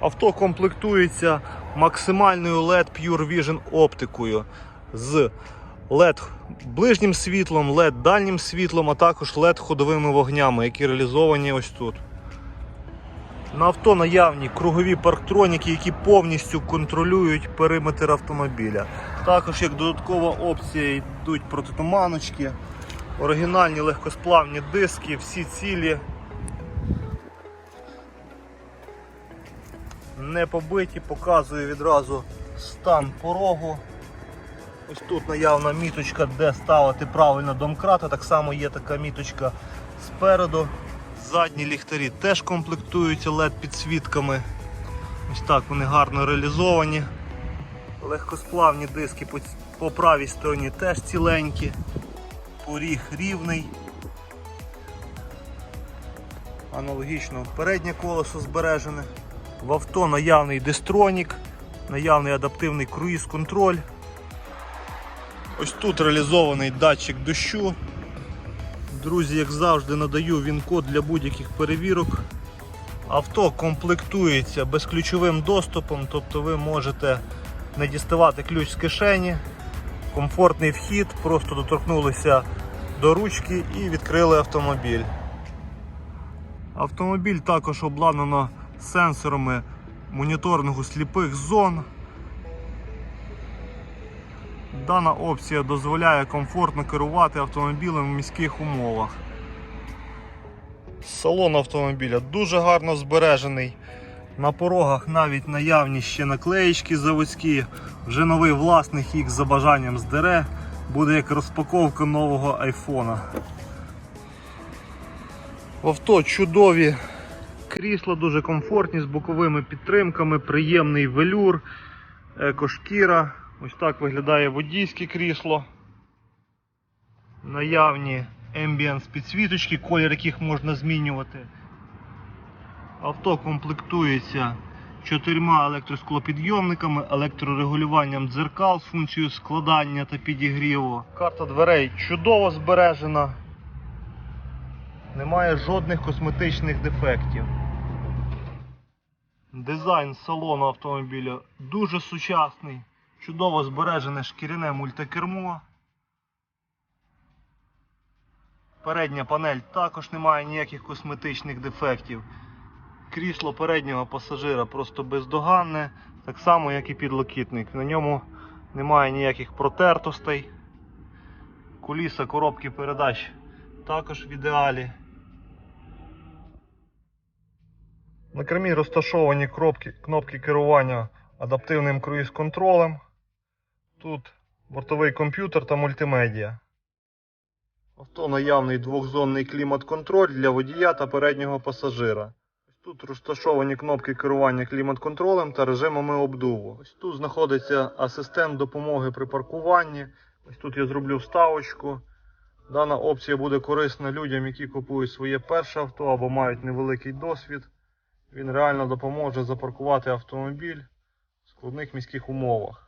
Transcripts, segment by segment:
Авто комплектується максимальною LED Pure Vision оптикою з LED ближнім світлом, LED дальнім світлом, а також LED ходовими вогнями, які реалізовані ось тут. На авто наявні кругові парктроніки, які повністю контролюють периметр автомобіля. Також як додаткова опція йдуть протитуманочки, оригінальні легкосплавні диски, всі цілі. Не побиті, показую відразу стан порогу. Ось тут наявна міточка, де ставити правильно домкрат, так само є така міточка спереду. Задні ліхтарі теж комплектуються LED підсвітками. Ось так вони гарно реалізовані. Легкосплавні диски по правій стороні теж ціленькі. Поріг рівний. Аналогічно переднє колесо збережене. В авто наявний дистронік, наявний адаптивний круїз-контроль. Ось тут реалізований датчик дощу. Друзі, як завжди, надаю він-код для будь-яких перевірок. Авто комплектується безключовим доступом, тобто ви можете не діставати ключ з кишені, комфортний вхід, просто доторкнулися до ручки і відкрили автомобіль. Автомобіль також обладнано сенсорами моніторингу сліпих зон. Дана опція дозволяє комфортно керувати автомобілем в міських умовах. Салон автомобіля дуже гарно збережений. На порогах навіть наявні ще наклеїчки заводські. Вже новий власник їх за бажанням здере. Буде як розпаковка нового айфона. В авто чудові крісла, дуже комфортні з боковими підтримками, приємний велюр, екошкіра. Ось так виглядає водійське крісло. Наявні Ambience підсвіточки, колір яких можна змінювати. Авто комплектується чотирма електросклопідйомниками, електрорегулюванням дзеркал з функцією складання та підігріву. Карта дверей чудово збережена. Немає жодних косметичних дефектів. Дизайн салону автомобіля дуже сучасний, чудово збережене шкіряне мультикермо. Передня панель також не має ніяких косметичних дефектів. Крісло переднього пасажира просто бездоганне, так само як і підлокітник. На ньому немає ніяких протертостей. Куліса коробки передач також в ідеалі. На кермі розташовані кнопки, кнопки керування адаптивним круїз-контролем. Тут бортовий комп'ютер та мультимедіа. Авто наявний двохзонний клімат-контроль для водія та переднього пасажира. Тут розташовані кнопки керування клімат-контролем та режимами обдуву. Ось тут знаходиться асистент допомоги при паркуванні. Ось тут я зроблю вставочку. Дана опція буде корисна людям, які купують своє перше авто або мають невеликий досвід. Він реально допоможе запаркувати автомобіль в складних міських умовах.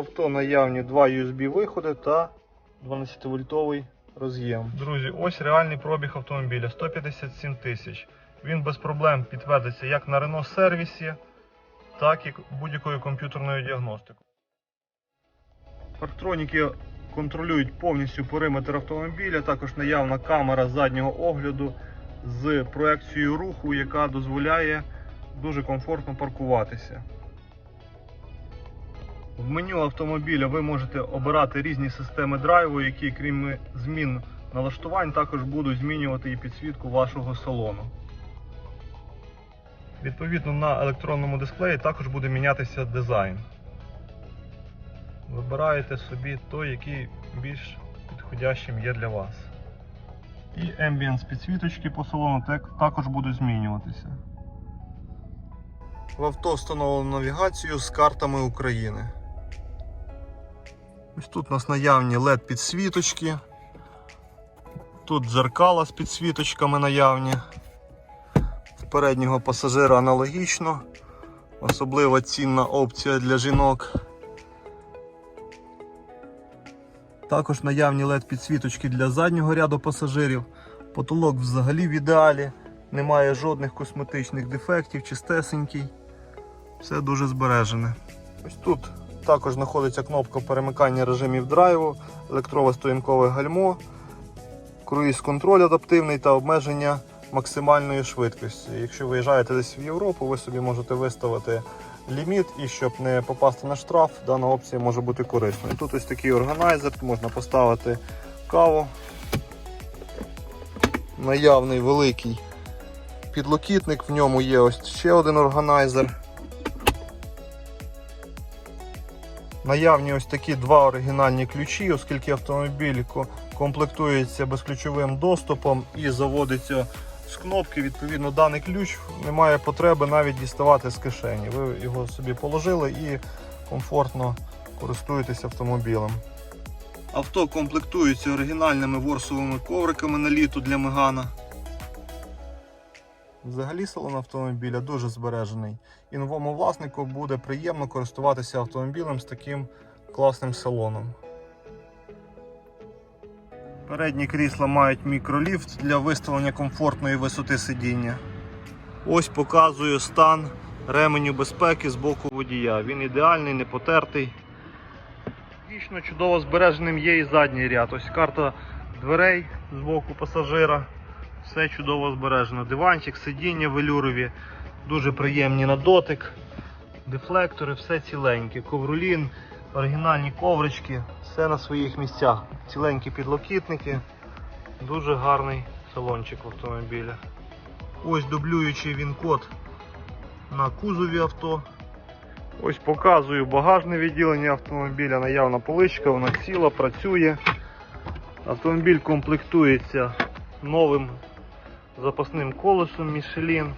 авто наявні два USB виходи та 12 вольтовий роз'єм. Друзі, ось реальний пробіг автомобіля 157 тисяч. Він без проблем підтвердиться як на Renault сервісі, так і будь-якою комп'ютерною діагностикою. Парктроніки контролюють повністю периметр автомобіля, також наявна камера заднього огляду з проекцією руху, яка дозволяє дуже комфортно паркуватися. В меню автомобіля ви можете обирати різні системи драйву, які, крім змін налаштувань, також будуть змінювати і підсвітку вашого салону. Відповідно, на електронному дисплеї також буде мінятися дизайн. Вибираєте собі той, який більш підходящим є для вас. І ембієнс підсвіточки по салону також будуть змінюватися. В авто встановлено навігацію з картами України. Ось тут у нас наявні LED підсвіточки. Тут дзеркала з підсвіточками наявні. В переднього пасажира аналогічно. Особливо цінна опція для жінок. Також наявні LED підсвіточки для заднього ряду пасажирів. Потолок взагалі в ідеалі. Немає жодних косметичних дефектів, чистесенький. Все дуже збережене. Ось тут також знаходиться кнопка перемикання режимів драйву, електрове стоянкове гальмо, круїз контроль адаптивний та обмеження максимальної швидкості. Якщо виїжджаєте десь в Європу, ви собі можете виставити ліміт і щоб не попасти на штраф, дана опція може бути корисною. Тут ось такий органайзер, можна поставити каву. Наявний великий підлокітник, в ньому є ось ще один органайзер. Наявні ось такі два оригінальні ключі, оскільки автомобіль комплектується безключовим доступом і заводиться з кнопки. Відповідно, даний ключ немає потреби навіть діставати з кишені. Ви його собі положили і комфортно користуєтесь автомобілем. Авто комплектується оригінальними ворсовими ковриками на літо для Мегана. Взагалі салон автомобіля дуже збережений. І новому власнику буде приємно користуватися автомобілем з таким класним салоном. Передні крісла мають мікроліфт для виставлення комфортної висоти сидіння. Ось показую стан ременю безпеки з боку водія. Він ідеальний, не потертий. Дійсно чудово збереженим є і задній ряд. Ось карта дверей з боку пасажира. Все чудово збережено. Диванчик, сидіння велюрові, дуже приємні на дотик. Дефлектори, все ціленьке. Ковролін, оригінальні коврички, все на своїх місцях. Ціленькі підлокітники. Дуже гарний салончик автомобіля. Ось дублюючий він код на кузові авто. Ось показую багажне відділення автомобіля, наявна поличка, вона ціла, працює. Автомобіль комплектується новим запасним колесом Michelin,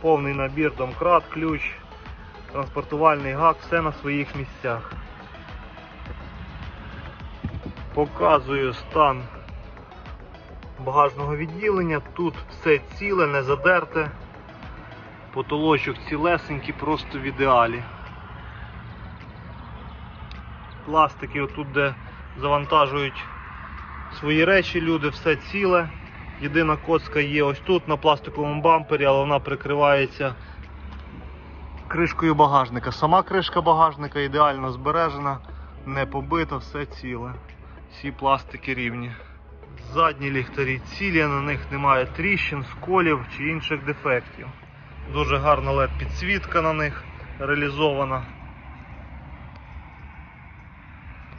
повний набір домкрат, ключ, транспортувальний гак, все на своїх місцях. Показую стан багажного відділення. Тут все ціле, не задерте. Потолочок цілесенький, просто в ідеалі. Пластики, отут, де завантажують свої речі, люди, все ціле. Єдина коцка є ось тут на пластиковому бампері, але вона прикривається кришкою багажника. Сама кришка багажника ідеально збережена, не побита, все ціле. Всі пластики рівні. Задні ліхтарі цілі, на них немає тріщин, сколів чи інших дефектів. Дуже гарна LED підсвітка на них реалізована.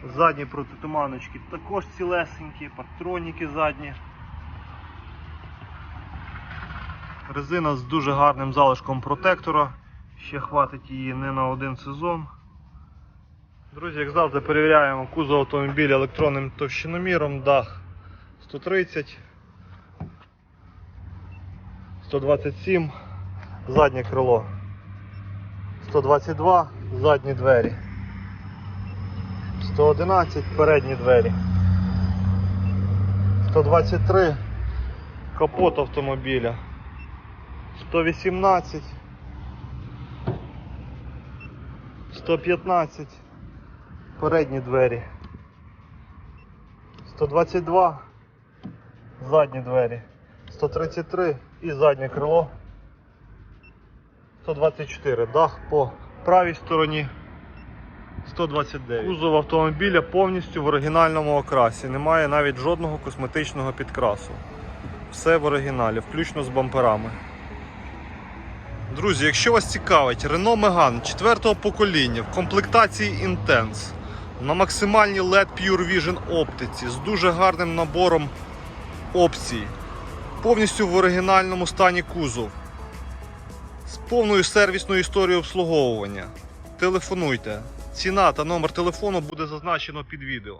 Задні протитуманочки також цілесенькі, патроніки задні. Резина з дуже гарним залишком протектора. Ще хватить її не на один сезон. Друзі, як завжди, перевіряємо кузов автомобіля електронним товщиноміром, дах 130, 127, заднє крило 122, задні двері. 111 передні двері. 123 капот автомобіля. 118 115 передні двері. 122 задні двері. 133 і заднє крило. 124 дах по правій стороні. 129. Кузов автомобіля повністю в оригінальному окрасі. Немає навіть жодного косметичного підкрасу. Все в оригіналі, включно з бамперами. Друзі, якщо вас цікавить Renault Megane 4 покоління в комплектації Intense на максимальній LED Pure Vision оптиці з дуже гарним набором опцій, повністю в оригінальному стані кузов, з повною сервісною історією обслуговування. Телефонуйте. Ціна та номер телефону буде зазначено під відео.